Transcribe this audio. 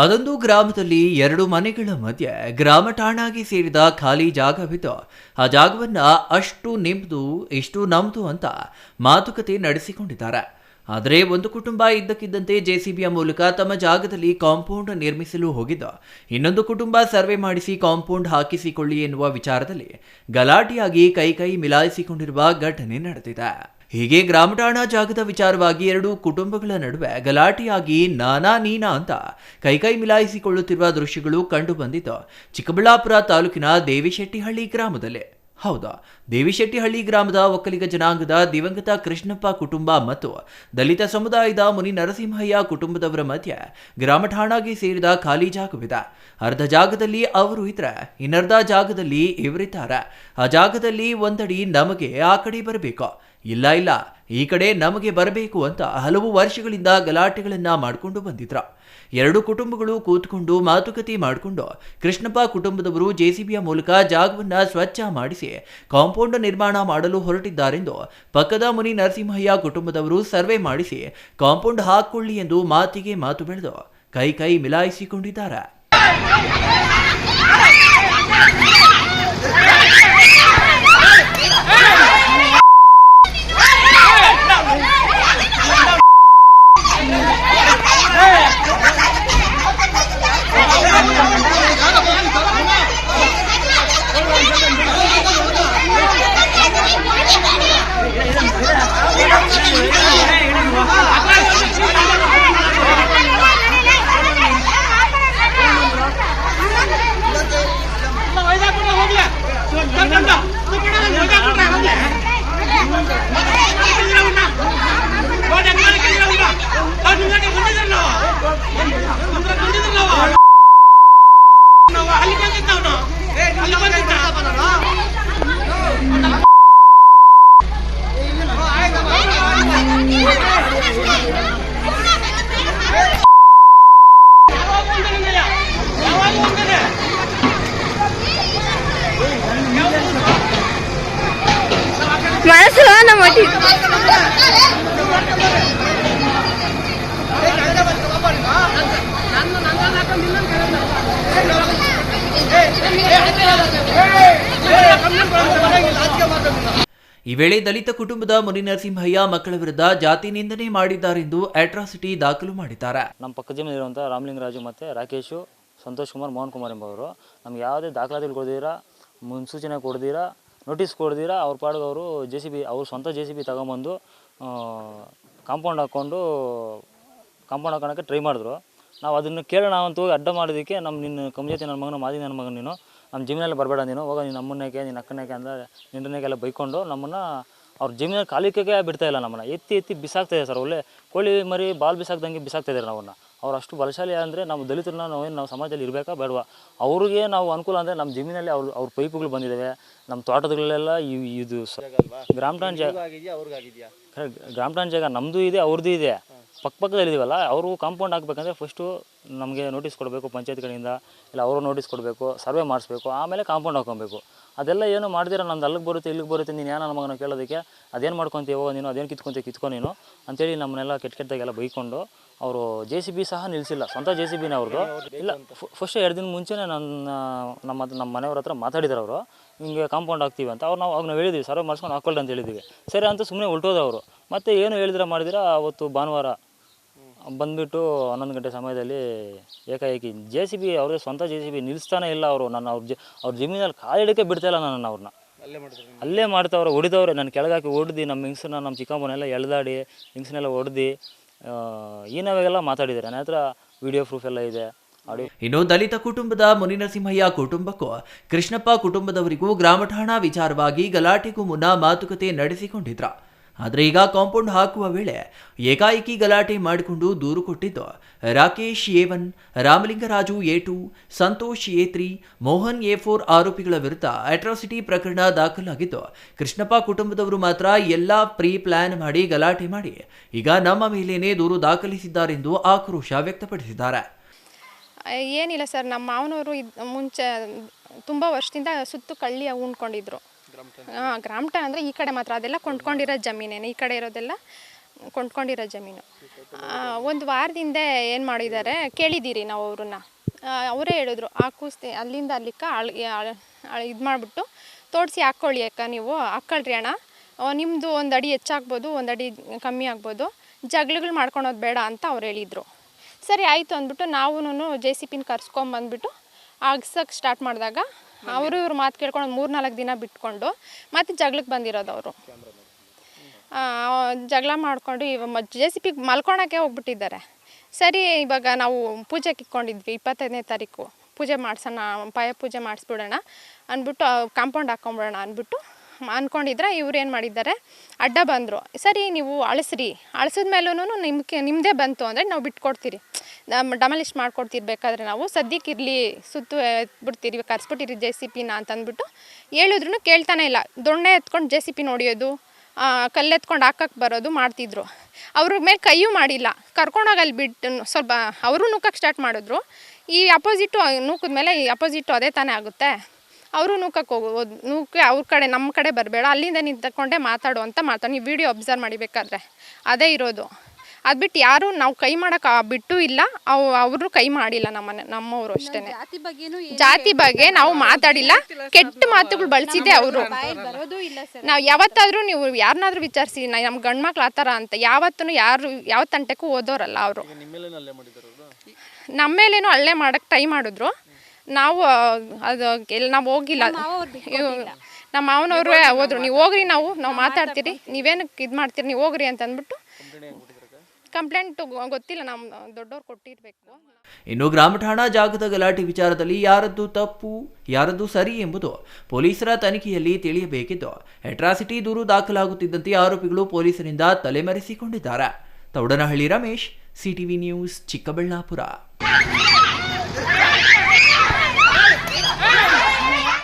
ಅದೊಂದು ಗ್ರಾಮದಲ್ಲಿ ಎರಡು ಮನೆಗಳ ಮಧ್ಯೆ ಗ್ರಾಮ ಠಾಣಾಗಿ ಸೇರಿದ ಖಾಲಿ ಜಾಗವಿದ್ದು ಆ ಜಾಗವನ್ನ ಅಷ್ಟು ನಿಮ್ದು, ಇಷ್ಟು ನಮ್ದು ಅಂತ ಮಾತುಕತೆ ನಡೆಸಿಕೊಂಡಿದ್ದಾರೆ. ಆದರೆ ಒಂದು ಕುಟುಂಬ ಇದ್ದಕ್ಕಿದ್ದಂತೆ ಜೆಸಿಬಿಯ ಮೂಲಕ ತಮ್ಮ ಜಾಗದಲ್ಲಿ ಕಾಂಪೌಂಡ್ ನಿರ್ಮಿಸಲು ಹೋಗಿದ್ದು, ಇನ್ನೊಂದು ಕುಟುಂಬ ಸರ್ವೆ ಮಾಡಿಸಿ ಕಾಂಪೌಂಡ್ ಹಾಕಿಸಿಕೊಳ್ಳಿ ಎನ್ನುವ ವಿಚಾರದಲ್ಲಿ ಗಲಾಟೆಯಾಗಿ ಕೈ ಕೈ ಮಿಲಾಯಿಸಿಕೊಂಡಿರುವ ಘಟನೆ ನಡೆದಿದೆ. ಹೀಗೆ ಗ್ರಾಮಠಾಣಾ ಜಾಗದ ವಿಚಾರವಾಗಿ ಎರಡು ಕುಟುಂಬಗಳ ನಡುವೆ ಗಲಾಟೆಯಾಗಿ ನಾನಾ ನೀನಾ ಅಂತ ಕೈಕೈ ಮಿಲಾಯಿಸಿಕೊಳ್ಳುತ್ತಿರುವ ದೃಶ್ಯಗಳು ಕಂಡು ಬಂದಿದ್ದು ಚಿಕ್ಕಬಳ್ಳಾಪುರ ತಾಲೂಕಿನ ದೇವಿಶೆಟ್ಟಿಹಳ್ಳಿ ಗ್ರಾಮದಲ್ಲಿ. ಹೌದಾ, ದೇವಿಶೆಟ್ಟಿಹಳ್ಳಿ ಗ್ರಾಮದ ಒಕ್ಕಲಿಗ ಜನಾಂಗದ ದಿವಂಗತ ಕೃಷ್ಣಪ್ಪ ಕುಟುಂಬ ಮತ್ತು ದಲಿತ ಸಮುದಾಯದ ಮುನಿ ನರಸಿಂಹಯ್ಯ ಕುಟುಂಬದವರ ಮಧ್ಯೆ ಗ್ರಾಮ ಠಾಣಾಗೆ ಸೇರಿದ ಖಾಲಿ ಜಾಗವಿದೆ. ಅರ್ಧ ಜಾಗದಲ್ಲಿ ಅವರು ಇದ್ರೆ ಇನ್ನರ್ಧ ಜಾಗದಲ್ಲಿ ಇವರಿದ್ದಾರೆ. ಆ ಜಾಗದಲ್ಲಿ ಒಂದಡಿ ನಮಗೆ ಆ ಕಡೆ ಬರಬೇಕು. ಇಲ್ಲ ಇಲ್ಲ ಈ ಕಡೆ ನಮಗೆ ಬರಬೇಕು ಅಂತ ಹಲವು ವರ್ಷಗಳಿಂದ ಗಲಾಟೆಗಳನ್ನು ಮಾಡಿಕೊಂಡು ಬಂದಿದ್ರ ಎರಡು ಕುಟುಂಬಗಳು ಕೂತ್ಕೊಂಡು ಮಾತುಕತೆ ಮಾಡಿಕೊಂಡು ಕೃಷ್ಣಪ್ಪ ಕುಟುಂಬದವರು ಜೆಸಿಬಿಯ ಮೂಲಕ ಜಾಗವನ್ನ ಸ್ವಚ್ಛ ಮಾಡಿಸಿ ಕಾಂಪೌಂಡ್ ನಿರ್ಮಾಣ ಮಾಡಲು ಹೊರಟಿದ್ದಾರೆಂದು ಪಕ್ಕದ ಮುನಿ ನರಸಿಂಹಯ್ಯ ಕುಟುಂಬದವರು ಸರ್ವೆ ಮಾಡಿಸಿ ಕಾಂಪೌಂಡ್ ಹಾಕ್ಕೊಳ್ಳಿ ಎಂದು ಮಾತಿಗೆ ಮಾತು ಬೆಳೆದು ಕೈ ಕೈ ಮಿಲಾಯಿಸಿಕೊಂಡಿದ್ದಾರೆ ಮನಸ್ಸು ಈ ವೇಳೆ ದಲಿತ ಕುಟುಂಬದ ಮುನಿ ನರಸಿಂಹಯ್ಯ ಮಕ್ಕಳ ವಿರುದ್ಧ ಜಾತಿ ನಿಂದನೆ ಮಾಡಿದ್ದಾರೆ ಮಾಡಿದ್ದಾರೆಂದು ಅಟ್ರಾಸಿಟಿ ದಾಖಲು ಮಾಡಿದ್ದಾರೆ. ನಮ್ಮ ಪಕ್ಕ ರಾಮಲಿಂಗರಾಜು ಮತ್ತೆ ರಾಕೇಶು ಸಂತೋಷ್ ಕುಮಾರ್ ಮೋಹನ್ ಕುಮಾರ್ ಎಂಬವರು. ನಮ್ಗೆ ಯಾವುದೇ ದಾಖಲಾತಿಗಳು ಕೊಡ್ದಿರಾ ಮುನ್ಸೂಚನೆ ಕೊಡ್ದಿರಾ ನೋಟಿಸ್ ಕೊಡ್ದಿರಾ, ಅವ್ರ ಪಾಡಿಗೆ ಜೆ ಸಿ ಬಿ ಅವ್ರ ಸ್ವಂತ ಜೆ ಸಿ ಬಿ ತಗೊಂಬಂದು ಕಾಂಪೌಂಡ್ ಹಾಕ್ಕೊಂಡು ಕಾಂಪೌಂಡ್ ಹಾಕೋಣಕ್ಕೆ ಟ್ರೈ ಮಾಡಿದ್ರು. ನಾವು ಅದನ್ನು ಕೇಳೋಣ ಅಂತ ಹೋಗಿ ಅಡ್ಡ ಮಾಡೋದಕ್ಕೆ ನಮ್ಮ ನಿನ್ನ ಕಮ್ಜಾತಿ ನನ್ನ ಮಗನ ಮಾದಿ ನನ್ನ ಮಗನ ನೀನು ನಮ್ಮ ಜಮೀನಲ್ಲಿ ಬರಬೇಡ ನೀನು, ಹೋಗೋ ನೀನು ನಮ್ಮನ್ನೇಕೆ ನಿನ್ನ ಅಕ್ಕನೇಕೆ ಅಂದರೆ ನಿನ್ನನ್ನೇಗೆಲ್ಲ ಬೈಕೊಂಡು ನಮ್ಮನ್ನು ಅವ್ರ ಜಮೀನಲ್ಲಿ ಕಾಲಿಕೆಗೆ ಬಿಡ್ತಾ ಇಲ್ಲ ನಮ್ಮನ್ನು. ಎತ್ತಿ ಎತ್ತಿ ಬಿಸಾಕ್ತಾಯಿದೆ ಸರ್, ಒಳ್ಳೆ ಕೋಳಿ ಮರಿ, ಬಾಲ್ ಬಿಸಾಕ್ದಂಗೆ ಬಿಸಾಕ್ತಾಯಿದ್ದಾರೆ ನಾವನ್ನ. ಅವ್ರು ಅಷ್ಟು ಬಲಶಾಲಿ ಅಂದರೆ ನಮ್ಮ ದಲಿತರನ್ನ ನಾವೇನು ನಾವು ಸಮಾಜದಲ್ಲಿ ಇರಬೇಕಾ? ಬೇಡವಾ. ಅವ್ರಿಗೆ ನಾವು ಅನುಕೂಲ ಅಂದರೆ ನಮ್ಮ ಜಮೀನಲ್ಲಿ ಅವ್ರು ಅವ್ರ ಪೈಪುಗಳು ಬಂದಿದ್ದಾವೆ ನಮ್ಮ ತೋಟದಲ್ಲೆಲ್ಲ ಇವ್- ಇದು ಗ್ರಾಮ ಟಾನ್ ಜಾಗ. ಗ್ರಾಮ ಟಾನ್ ಜಾಗ ನಮ್ಮದು ಇದೆ ಅವ್ರದ್ದು ಇದೆ. ಪಕ್ಕ ಪಕ್ಕದಲ್ಲಿದ್ದೀವಲ್ಲ ಅವರು ಕಾಂಪೌಂಡ್ ಹಾಕ್ಬೇಕಂದ್ರೆ ಫಸ್ಟು ನಮಗೆ ನೋಟಿಸ್ ಕೊಡಬೇಕು ಪಂಚಾಯತ್ ಕಡೆಯಿಂದ, ಇಲ್ಲ ಅವರು ನೋಟಿಸ್ ಕೊಡಬೇಕು ಸರ್ವೆ ಮಾಡಿಸ್ಬೇಕು, ಆಮೇಲೆ ಕಾಂಪೌಂಡ್ ಹಾಕೊಬೇಕು ಅದೆಲ್ಲ ಏನು ಮಾಡ್ದಿರ, ನಂದು ಅಲ್ಲಿಗೆ ಬರುತ್ತೆ, ಇಲ್ಲಿಗೆ ಬರುತ್ತೆ, ನೀನು ಏನೋ ನಮಗೆ ಕೇಳೋದಕ್ಕೆ, ಅದೇನು ಮಾಡ್ಕೊತೀವೋ ನೀನು, ಅದೇನು ಕಿತ್ಕೊತೀವಿ ಕಿತ್ಕೊ ನೀನು, ಅಂತೇಳಿ ನಮ್ಮನ್ನೆಲ್ಲ ಕೆಟ್ಟ ಕೆಟ್ಟದಾಗೆಲ್ಲ ಬೈಕೊಂಡು, ಅವರು ಜೆ ಸಿ ಬಿ ಸಹ ನಿಲ್ಲಿಸಿಲ್ಲ ಸ್ವಂತ ಜೆ ಸಿ ಬಿನ ಅವ್ರದ್ದು ಇಲ್ಲ ಫಸ್ಟ್ ಎರಡು ದಿನ ಮುಂಚೆನೇ ನನ್ನ, ನಮ್ಮ ನಮ್ಮ ಮನೆಯವ್ರ ಹತ್ರ ಮಾತಾಡಿದ್ರು ಅವರು, ಹಿಂಗೆ ಕಾಂಪೌಂಡ್ ಹಾಕ್ತೀವಿ ಅಂತ, ಅವ್ರು ನಾವು ಅವ್ನ ಹೇಳಿದ್ವಿ ಸರ್ವೆ ಮಾಡ್ಸ್ಕೊಂಡು ಹಾಕೊಳ್ಳಿ ಅಂತ ಹೇಳಿದ್ವಿ. ಸರಿ ಅಂತ ಸುಮ್ಮನೆ ಹೊಲ್ಟೋದು ಅವರು. ಮತ್ತೆ ಏನು ಹೇಳಿದ್ರೆ ಮಾಡಿದಿರ, ಅವತ್ತು ಭಾನುವಾರ ಬಂದುಬಿಟ್ಟು ಹನ್ನೊಂದು ಗಂಟೆ ಸಮಯದಲ್ಲಿ ಏಕಾಏಕಿ ಜೆ ಸಿ ಬಿ ಅವ್ರಿಗೆ ಸ್ವಂತ ಜೆ ಸಿ ಬಿ ನಿಲ್ಲಿಸ್ತಾನೆ ಇಲ್ಲ ಅವರು. ನನ್ನ ಅವ್ರ ಜ ಅವ್ರ ಜಮೀನಲ್ಲಿ ಕಾಲಿಡಕ್ಕೆ ಬಿಡ್ತಾ ಇಲ್ಲ ನಾನು ಅವ್ರನ್ನ. ಅಲ್ಲೇ ಮಾಡ್ತಾವ್ರೆ ಹೊಡಿದವ್ರೆ ನಾನು ಕೆಳಗಾಕಿ ಹೊಡ್ದು ನಮ್ಮ ಹಿಂಗ್ಸನ್ನ ನಮ್ಮ ಚಿಕ್ಕಮ್ಮನೆಲ್ಲ ಎಳ್ದಾಡಿ ಹಿಂಗ್ಸನ್ನೆಲ್ಲ ಹೊಡ್ದು ಈನವಾಗೆಲ್ಲ ಮಾತಾಡಿದ್ದಾರೆ. ನನ್ನ ಹತ್ರ ವಿಡಿಯೋ ಪ್ರೂಫ್ ಎಲ್ಲ ಇದೆ. ಆಡಿಯೋ ಇನ್ನು ದಲಿತ ಕುಟುಂಬದ ಮುನಿನರಸಿಂಹಯ್ಯ ಕುಟುಂಬಕ್ಕೂ ಕೃಷ್ಣಪ್ಪ ಕುಟುಂಬದವರಿಗೂ ಗ್ರಾಮ ಠಾಣಾ ವಿಚಾರವಾಗಿ ಗಲಾಟೆಗೂ ಮುನ್ನ ಮಾತುಕತೆ ನಡೆಸಿಕೊಂಡಿದ್ರ. ಆದರೆ ಈಗ ಕಾಂಪೌಂಡ್ ಹಾಕುವ ವೇಳೆ ಏಕಾಏಕಿ ಗಲಾಟೆ ಮಾಡಿಕೊಂಡು ದೂರು ಕೊಟ್ಟಿದ್ದು Rakesh A one, Ramalingaraju A two, Santosh A three, Mohan A four ಆರೋಪಿಗಳ ವಿರುದ್ಧ ಅಟ್ರಾಸಿಟಿ ಪ್ರಕರಣ ದಾಖಲಾಗಿದ್ದು, ಕೃಷ್ಣಪ್ಪ ಕುಟುಂಬದವರು ಮಾತ್ರ ಎಲ್ಲ ಪ್ರೀ ಪ್ಲಾನ್ ಮಾಡಿ ಗಲಾಟೆ ಮಾಡಿ ಈಗ ನಮ್ಮ ಮೇಲೇನೆ ದೂರು ದಾಖಲಿಸಿದ್ದಾರೆಂದು ಆಕ್ರೋಶ ವ್ಯಕ್ತಪಡಿಸಿದ್ದಾರೆ. ಏನಿಲ್ಲ ಸರ್, ನಮ್ಮ ಮಾವನವರು ಮುಂಚೆ ತುಂಬ ವರ್ಷದಿಂದ ಸುತ್ತು ಕಳ್ಳಿ ಉಣ್ಕೊಂಡಿದ್ರು ಹಾಂ ಗ್ರಾಮಟ ಅಂದರೆ ಈ ಕಡೆ ಮಾತ್ರ. ಅದೆಲ್ಲ ಕೊಂಡ್ಕೊಂಡಿರೋ ಜಮೀನೇನೆ. ಈ ಕಡೆ ಇರೋದೆಲ್ಲ ಕೊಂಡ್ಕೊಂಡಿರೋ ಜಮೀನು. ಒಂದು ವಾರದಿಂದ ಏನು ಮಾಡಿದ್ದಾರೆ? ಕೇಳಿದ್ದೀರಿ ನಾವು ಅವ್ರನ್ನ. ಅವರೇ ಹೇಳಿದ್ರು, ಆ ಕೂಸ್ತಿ ಅಲ್ಲಿಂದ ಅಲ್ಲಿಕ್ಕ ಇದು ಮಾಡಿಬಿಟ್ಟು ತೋಡಿಸಿ ಹಾಕ್ಕೊಳ್ಳಿ ಅಕ್ಕ ನೀವು ಹಾಕ್ಕೊಳ್ರಿ ಅಣ್ಣ. ನಿಮ್ಮದು ಒಂದು ಅಡಿ ಹೆಚ್ಚಾಗ್ಬೋದು, ಒಂದು ಅಡಿ ಕಮ್ಮಿ ಆಗ್ಬೋದು. ಜಗಳಗಳು ಮಾಡ್ಕೊಳೋದು ಬೇಡ ಅಂತ ಅವ್ರು ಹೇಳಿದರು. ಸರಿ, ಆಯಿತು ಅಂದ್ಬಿಟ್ಟು ನಾವು ಜೆ ಸಿ ಪಿನ ಕರ್ಸ್ಕೊಂಬಂದ್ಬಿಟ್ಟು ಆಗ್ಸಕ್ಕೆ ಸ್ಟಾರ್ಟ್ ಮಾಡಿದಾಗ ಅವರು ಇವ್ರ ಮಾತು ಕೇಳ್ಕೊಂಡು ಮೂರು ನಾಲ್ಕು ದಿನ ಬಿಟ್ಕೊಂಡು ಮತ್ತೆ ಜಗಳಕ್ಕೆ ಬಂದಿರೋದು ಅವರು. ಜಗಳ ಮಾಡಿಕೊಂಡು ಇವಾಗ ಜೆ ಸಿ ಪಿಗೆ ಮಲ್ಕೊಳಕ್ಕೆ ಹೋಗ್ಬಿಟ್ಟಿದ್ದಾರೆ. ಸರಿ, ಇವಾಗ ನಾವು ಪೂಜೆಗೆ ಇಕ್ಕೊಂಡಿದ್ವಿ, ಇಪ್ಪತ್ತೈದನೇ ತಾರೀಕು. ಪೂಜೆ ಮಾಡಿಸೋಣ, ಪಾಯ ಪೂಜೆ ಮಾಡಿಸ್ಬಿಡೋಣ ಅಂದ್ಬಿಟ್ಟು ಕಾಂಪೌಂಡ್ ಹಾಕೊಂಬಿಡೋಣ ಅಂದ್ಬಿಟ್ಟು ಅಂದ್ಕೊಂಡಿದ್ರೆ ಇವ್ರು ಏನು ಮಾಡಿದ್ದಾರೆ, ಅಡ್ಡ ಬಂದರು. ಸರಿ, ನೀವು ಅಳಿಸ್ರಿ. ಅಳಿಸಿದ ಮೇಲೂ ನಿಮ್ಗೆ ನಿಮ್ಮದೇ ಬಂತು ಅಂದರೆ ನಾವು ಬಿಟ್ಕೊಡ್ತೀರಿ. ನಮ್ಮ ಡಮಲಿಸ್ಟ್ ಮಾಡ್ಕೊಡ್ತಿರ್ಬೇಕಾದ್ರೆ ನಾವು ಸದ್ಯಕ್ಕೆ ಇರಲಿ ಸುತ್ತು ಬಿಡ್ತೀರಿ, ಕರ್ಸ್ಬಿಟ್ಟಿರಿ ಜೆ ಸಿ ಪಿನ ಅಂತ ಅಂದ್ಬಿಟ್ಟು ಹೇಳಿದ್ರು ಕೇಳ್ತಾನೆ ಇಲ್ಲ. ದೊಣ್ಣೆ ಎತ್ಕೊಂಡು ಜೆ ಸಿ ಪಿ ನೋಡಿಯೋದು ಕಲ್ಲೆತ್ಕೊಂಡು ಹಾಕಕ್ಕೆ ಬರೋದು ಮಾಡ್ತಿದ್ರು. ಅವ್ರ ಮೇಲೆ ಕೈಯೂ ಮಾಡಿಲ್ಲ. ಕರ್ಕೊಂಡೋಗಿ ಅಲ್ಲಿ ಬಿಟ್ಟು ಸ್ವಲ್ಪ ಅವರು ನೂಕಕ್ಕೆ ಸ್ಟಾರ್ಟ್ ಮಾಡಿದ್ರು. ಈ ಅಪೋಸಿಟು ನೂಕಿದ ಮೇಲೆ ಈ ಅಪೋಸಿಟು ಅದೇ ತಾನೇ ಆಗುತ್ತೆ. ಅವರು ನೂಕಕ್ಕೆ ಹೋಗೋದು ನೂಕೆ ಅವ್ರ ಕಡೆ ನಮ್ಮ ಕಡೆ ಬರಬೇಡ. ಅಲ್ಲಿಂದ ನಿಂತ್ಕೊಂಡೆ ಮಾತಾಡು ಅಂತ ಮಾತಾಡಿ ನೀವು ವಿಡಿಯೋ ಅಬ್ಸರ್ವ್ ಮಾಡಿಬೇಕಾದ್ರೆ. ಅದೇ ಇರೋದು. ಅದು ಬಿಟ್ಟು ಯಾರು ನಾವು ಕೈ ಮಾಡಕ್ ಬಿಟ್ಟು ಇಲ್ಲ ಅವು ಅವರು ಕೈ ಮಾಡಿಲ್ಲ ನಮ್ಮನೆ ನಮ್ಮವ್ರು ಅಷ್ಟೇನೆ. ಜಾತಿ ಬಗ್ಗೆನೂ ಏನ್ ಜಾತಿ ಬಗ್ಗೆ ನಾವು ಮಾತಾಡಿಲ್ಲ ಕೆಟ್ಟ ಮಾತುಗಳು ಬಳಸಿದೆ ಅವರು. ಬಾಯಲ್ಲಿ ಇಲ್ಲ ಸರ್. ನಾವು ಯಾವತ್ತಾದ್ರೂ ನೀವು ಯಾರನ್ನಾದ್ರೂ ವಿಚಾರಿಸಿ ನಮ್ಮ ಗಂಡು ಮಕ್ಳು ಆತರ ಥರ ಅಂತ ಯಾವತ್ತೂ ಯಾರು ಯಾವ ತಂಟೆಕ್ಕೂ ಓದೋರಲ್ಲ ಅವರು. ನಮ್ಮ ಮೇಲೇನು ಅಳ್ಳೆ ಮಾಡಕ್ ಟ್ರೈ ಮಾಡಿದ್ರು. ನಾವು ಅದು ಎಲ್ಲಿ ನಾವು ಹೋಗಿಲ್ಲ. ನಮ್ಮ ಮಾವನವರು ಹೋದ್ರು. ನೀವು ಹೋಗ್ರಿ ನಾವು ನಾವು ಮಾತಾಡ್ತೀರಿ. ನೀವೇನಕ್ಕೆ ಇದು ಮಾಡ್ತೀರಿ ನೀವು ಹೋಗ್ರಿ ಅಂತ ಅಂದ್ಬಿಟ್ಟು ಕಂಪ್ಲೇಂಟು ಗೊತ್ತಿಲ್ಲ ನಮ್ಮ ದೊಡ್ಡವ್ರು ಕೊಟ್ಟಿರಬೇಕು. ಇನ್ನು ಗ್ರಾಮ ಠಾಣಾ ಜಾಗದ ಗಲಾಟೆ ವಿಚಾರದಲ್ಲಿ ಯಾರದ್ದು ತಪ್ಪು, ಯಾರದ್ದು ಸರಿ ಎಂಬುದು ಪೊಲೀಸರ ತನಿಖೆಯಲ್ಲಿ ತಿಳಿಯಬೇಕಿದ್ದು ಅಟ್ರಾಸಿಟಿ ದೂರು ದಾಖಲಾಗುತ್ತಿದ್ದಂತೆ ಆರೋಪಿಗಳು ಪೊಲೀಸರಿಂದ ತಲೆಮರೆಸಿಕೊಂಡಿದ್ದಾರೆ. Thoudanahalli Ramesh, CTV news, Chikkaballapur.